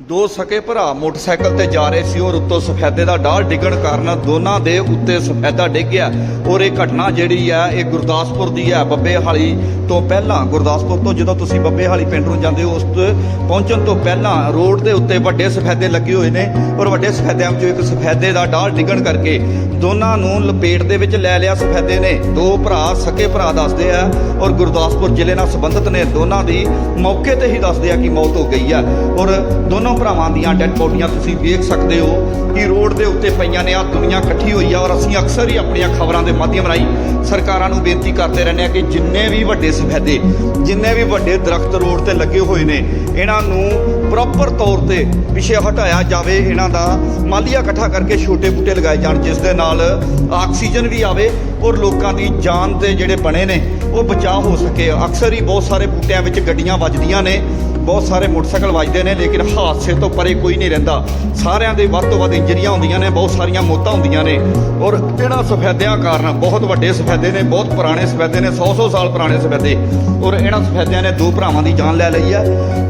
ਦੋ ਸਕੇ ਭਰਾ ਮੋਟਰਸਾਈਕਲ ਤੇ ਜਾ ਰਹੇ ਸੀ ਔਰ ਉੱਤੋਂ ਸਫੈਦੇ ਦਾ ਡਾਲ ਡਿੱਗਣ ਕਾਰਨ ਦੋਨਾਂ ਦੇ ਉੱਤੇ ਸਫੈਦਾ ਡਿੱਗ ਗਿਆ। ਔਰ ਇਹ ਘਟਨਾ ਜਿਹੜੀ ਆ ਇਹ ਗੁਰਦਾਸਪੁਰ ਦੀ ਹੈ, ਬੱਬੇ ਹਾਲੀ ਤੋਂ ਪਹਿਲਾਂ। ਗੁਰਦਾਸਪੁਰ ਤੋਂ ਜਦੋਂ ਤੁਸੀਂ ਬੱਬੇ ਹਾਲੀ ਪਿੰਡ ਨੂੰ ਜਾਂਦੇ ਹੋ, ਉਸ ਪਹੁੰਚਣ ਤੋਂ ਪਹਿਲਾਂ ਰੋਡ ਦੇ ਉੱਤੇ ਵੱਡੇ ਸਫੈਦੇ ਲੱਗੇ ਹੋਏ ਨੇ ਔਰ ਵੱਡੇ ਸਫੈਦਿਆਂ ਵਿੱਚੋਂ ਇੱਕ ਸਫੈਦੇ ਦਾ ਡਾਲ ਡਿੱਗਣ ਕਰਕੇ ਦੋਨਾਂ ਨੂੰ ਲਪੇਟ ਦੇ ਵਿੱਚ ਲੈ ਲਿਆ ਸਫੈਦੇ ਨੇ। ਦੋ ਭਰਾ ਸਕੇ ਭਰਾ ਦੱਸਦੇ ਆ ਔਰ ਗੁਰਦਾਸਪੁਰ ਜ਼ਿਲ੍ਹੇ ਨਾਲ ਸੰਬੰਧਿਤ ਨੇ। ਦੋਨਾਂ ਦੀ ਮੌਕੇ ਤੇ ਹੀ ਦੱਸਦੇ ਆ ਕਿ ਮੌਤ ਹੋ ਗਈ ਆ। ਔਰ ਦੋਨੋਂ ਭਰਾਵਾਂ ਦੀਆਂ ਡੈੱਡ ਬੋਡੀਆਂ ਤੁਸੀਂ ਵੇਖ ਸਕਦੇ ਹੋ ਕਿ ਰੋਡ ਦੇ ਉੱਤੇ ਪਈਆਂ ਨੇ ਆ ਦੁਨੀਆ ਇਕੱਠੀ ਹੋਈ ਆ ਔਰ ਅਸੀਂ ਅਕਸਰ ਹੀ ਆਪਣੀਆਂ ਖਬਰਾਂ ਦੇ ਮਾਧਿਅਮ ਰਾਹੀਂ ਸਰਕਾਰਾਂ ਨੂੰ ਬੇਨਤੀ ਕਰਦੇ ਰਹਿੰਦੇ ਆ ਕਿ ਜਿੰਨੇ ਵੀ ਵੱਡੇ ਸਫੈਦੇ, ਜਿੰਨੇ ਵੀ ਵੱਡੇ ਦਰਖਤ ਰੋਡ ਤੇ ਲੱਗੇ ਹੋਏ ਨੇ, ਇਹਨਾਂ ਨੂੰ ਪ੍ਰੋਪਰ ਤੌਰ ਤੇ ਪਿੱਛੇ ਹਟਾਇਆ ਜਾਵੇ, ਇਹਨਾਂ ਦਾ ਮਾਲੀਆ ਇਕੱਠਾ ਕਰਕੇ ਛੋਟੇ ਬੂਟੇ ਲਗਾਏ ਜਾਣ, ਜਿਸ ਦੇ ਨਾਲ ਆਕਸੀਜਨ ਵੀ ਆਵੇ ਔਰ ਲੋਕਾਂ ਦੀ ਜਾਨ ਦੇ ਜਿਹੜੇ ਬਣੇ ਨੇ, ਉਹ ਬਚਾਅ ਹੋ ਸਕੇ। ਅਕਸਰ ਹੀ ਬਹੁਤ ਸਾਰੇ ਬੂਟਿਆਂ ਵਿੱਚ ਗੱਡੀਆਂ ਵੱਜਦੀਆਂ ਨੇ, ਬਹੁਤ ਸਾਰੇ ਮੋਟਰਸਾਈਕਲ ਵੱਜਦੇ ਨੇ, ਲੇਕਿਨ ਹਾਸ ਹਾਦਸੇ ਤੋਂ ਪਰੇ ਕੋਈ ਨਹੀਂ ਰਹਿੰਦਾ। ਸਾਰਿਆਂ ਦੇ ਵੱਧ ਤੋਂ ਵੱਧ ਇੰਜਰੀਆਂ ਹੁੰਦੀਆਂ ਨੇ, ਬਹੁਤ ਸਾਰੀਆਂ ਮੌਤਾਂ ਹੁੰਦੀਆਂ ਨੇ। ਔਰ ਇਹਨਾਂ ਸਫੈਦਿਆਂ ਕਾਰਨ ਬਹੁਤ ਵੱਡੇ ਸਫੈਦੇ ਨੇ, ਬਹੁਤ ਪੁਰਾਣੇ ਸਫੈਦੇ ਨੇ 100-100 ਸਾਲ ਪੁਰਾਣੇ ਸਫੈਦੇ। ਔਰ ਇਹਨਾਂ ਸਫੈਦਿਆਂ ਨੇ ਦੋ ਭਰਾਵਾਂ ਦੀ ਜਾਨ ਲੈ ਲਈ ਹੈ।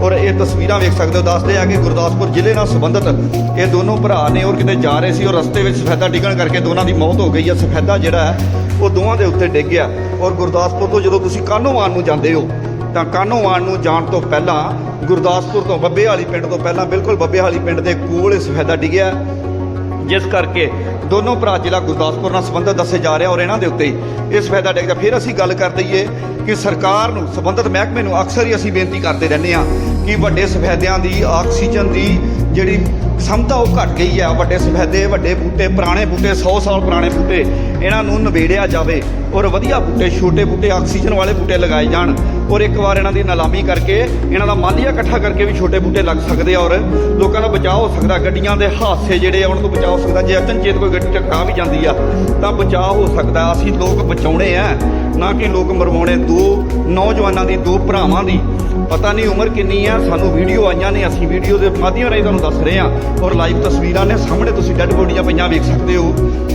ਔਰ ਇਹ ਤਸਵੀਰਾਂ ਵੇਖ ਸਕਦੇ ਹੋ, ਦੱਸਦੇ ਆ ਕਿ ਗੁਰਦਾਸਪੁਰ ਜ਼ਿਲ੍ਹੇ ਨਾਲ ਸੰਬੰਧਿਤ ਇਹ ਦੋਨੋਂ ਭਰਾ ਨੇ ਔਰ ਕਿਤੇ ਜਾ ਰਹੇ ਸੀ ਔਰ ਰਸਤੇ ਵਿੱਚ ਸਫੈਦਾ ਡਿੱਗਣ ਕਰਕੇ ਦੋਨਾਂ ਦੀ ਮੌਤ ਹੋ ਗਈ ਹੈ। ਸਫੈਦਾ ਜਿਹੜਾ ਹੈ, ਉਹ ਦੋਵਾਂ ਦੇ ਉੱਤੇ ਡਿੱਗ ਗਿਆ। ਔਰ ਗੁਰਦਾਸਪੁਰ ਤੋਂ ਜਦੋਂ ਤੁਸੀਂ ਕਾਨੋਵਾਨ ਨੂੰ ਜਾਂਦੇ ਹੋ ਤਾਂ ਕਾਨੋਵਾਨ ਨੂੰ ਜਾਣ ਤੋਂ ਪਹਿਲਾਂ ਗੁਰਦਾਸਪੁਰ ਤੋਂ ਬੱਬੇ ਵਾਲੀ ਪਿੰਡ ਤੋਂ ਪਹਿਲਾਂ ਬਿਲਕੁਲ ਬੱਬੇ ਵਾਲੀ ਪਿੰਡ ਦੇ ਕੋਲ ਇਹ ਸਫੈਦਾ ਡਿੱਗਿਆ। ਜਿਸ ਕਰਕੇ ਦੋਨੋਂ ਭਰਾ ਜ਼ਿਲ੍ਹਾ ਗੁਰਦਾਸਪੁਰ ਨਾਲ ਸੰਬੰਧਿਤ ਦੱਸੇ ਜਾ ਰਿਹਾ ਔਰ ਇਹਨਾਂ ਦੇ ਉੱਤੇ ਹੀ ਇਸ ਫਾਇਦਾ ਡਿੱਗਦਾ। ਫਿਰ ਅਸੀਂ ਗੱਲ ਕਰ ਦਈਏ ਕਿ ਸਰਕਾਰ ਨੂੰ ਸੰਬੰਧਿਤ ਮਹਿਕਮੇ ਨੂੰ ਅਕਸਰ ਹੀ ਅਸੀਂ ਬੇਨਤੀ ਕਰਦੇ ਰਹਿੰਦੇ ਹਾਂ ਕਿ ਵੱਡੇ ਸਫੈਦਿਆਂ ਦੀ ਆਕਸੀਜਨ ਦੀ ਜਿਹੜੀ ਸਮਤਾ ਉਹ ਘਟ ਗਈ ਹੈ ਵੱਡੇ ਸਫੈਦੇ, ਵੱਡੇ ਬੂਟੇ, ਪੁਰਾਣੇ ਬੂਟੇ 100 ਸਾਲ ਪੁਰਾਣੇ ਬੂਟੇ, ਇਹਨਾਂ ਨੂੰ ਨਵੇੜਿਆ ਜਾਵੇ ਔਰ ਵਧੀਆ ਬੂਟੇ, ਛੋਟੇ ਬੂਟੇ, ਆਕਸੀਜਨ ਵਾਲੇ ਬੂਟੇ ਲਗਾਏ ਜਾਣ ਔਰ ਇੱਕ ਵਾਰ ਇਹਨਾਂ ਦੀ ਨਿਲਾਮੀ ਕਰਕੇ ਇਹਨਾਂ ਦਾ ਮਾਲੀਆ ਇਕੱਠਾ ਕਰਕੇ ਵੀ ਛੋਟੇ ਬੂਟੇ ਲੱਗ ਸਕਦੇ ਆ ਔਰ ਲੋਕਾਂ ਦਾ ਬਚਾਅ ਹੋ ਸਕਦਾ। ਗੱਡੀਆਂ ਦੇ ਹਾਦਸੇ ਜਿਹੜੇ ਉਹਨਾਂ ਤੋਂ ਬਚਾਅ ਹੋ ਸਕਦਾ। ਜੇ ਅਚਨਚੇਤ ਕੋਈ ਗੱਡੀ ਟਕਰਾ ਵੀ ਜਾਂਦੀ ਆ ਤਾਂ ਬਚਾਅ ਹੋ ਸਕਦਾ। ਅਸੀਂ ਲੋਕ ਬਚਾਉਣੇ ਆ, ਨਾ ਕਿ ਲੋਕ ਮਰਵਾਉਣੇ। ਦੋ ਨੌਜਵਾਨਾਂ ਦੀ, ਦੋ ਭਰਾਵਾਂ ਦੀ ਪਤਾ ਨਹੀਂ ਉਮਰ ਕਿੰਨੀ ਆ ਸਾਨੂੰ ਵੀਡੀਓ ਆਈਆਂ ਨੇ, ਅਸੀਂ ਵੀਡੀਓ ਦੇ ਮਾਧਿਅਮ ਰਾਹੀਂ ਤੁਹਾਨੂੰ ਦੱਸ ਰਹੇ ਹਾਂ ਔਰ ਲਾਈਵ ਤਸਵੀਰਾਂ ਨੇ, ਸਾਹਮਣੇ ਤੁਸੀਂ ਡੈੱਡ ਬੋਡੀਆਂ ਪਈਆਂ ਵੇਖ ਸਕਦੇ ਹੋ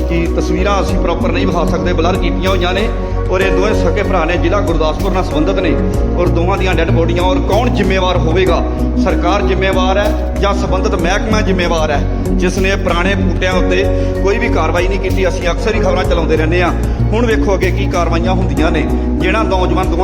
ਕਿ ਤਸਵੀਰਾਂ ਅਸੀਂ ਪ੍ਰੋਪਰ ਨਹੀਂ ਵਿਖਾ ਸਕਦੇ ਬਲਰ ਕੀਤੀਆਂ ਹੋਈਆਂ ਨੇ ਔਰ ਇਹ ਦੋਵੇਂ ਸਕੇ ਭਰਾ ਨੇ, ਜ਼ਿਲ੍ਹਾ ਗੁਰਦਾਸਪੁਰ ਨਾਲ ਸੰਬੰਧਿਤ ਨੇ ਔਰ ਦੋਵਾਂ ਦੀਆਂ ਡੈੱਡ ਬੋਡੀਆਂ ਔਰ ਕੌਣ ਜ਼ਿੰਮੇਵਾਰ ਹੋਵੇਗਾ? ਸਰਕਾਰ ਜ਼ਿੰਮੇਵਾਰ ਹੈ ਜਾਂ ਸੰਬੰਧਿਤ ਮਹਿਕਮਾ ਜ਼ਿੰਮੇਵਾਰ ਹੈ? ਜਿਸ ਨੇ ਪੁਰਾਣੇ ਬੂਟਿਆਂ ਉੱਤੇ ਕੋਈ ਵੀ ਕਾਰਵਾਈ ਨਹੀਂ ਕੀਤੀ, ਅਸੀਂ ਅਕਸਰ ਹੀ ਖਬਰਾਂ ਚਲਾਉਂਦੇ ਰਹਿੰਦੇ ਹਾਂ। ਹੁਣ ਵੇਖੋ ਅੱਗੇ ਕੀ ਕਾਰਵਾਈਆਂ ਹੁੰਦੀਆਂ ਨੇ ਜਿਹੜਾ ਨੌਜਵਾਨ ਦੋਵਾਂ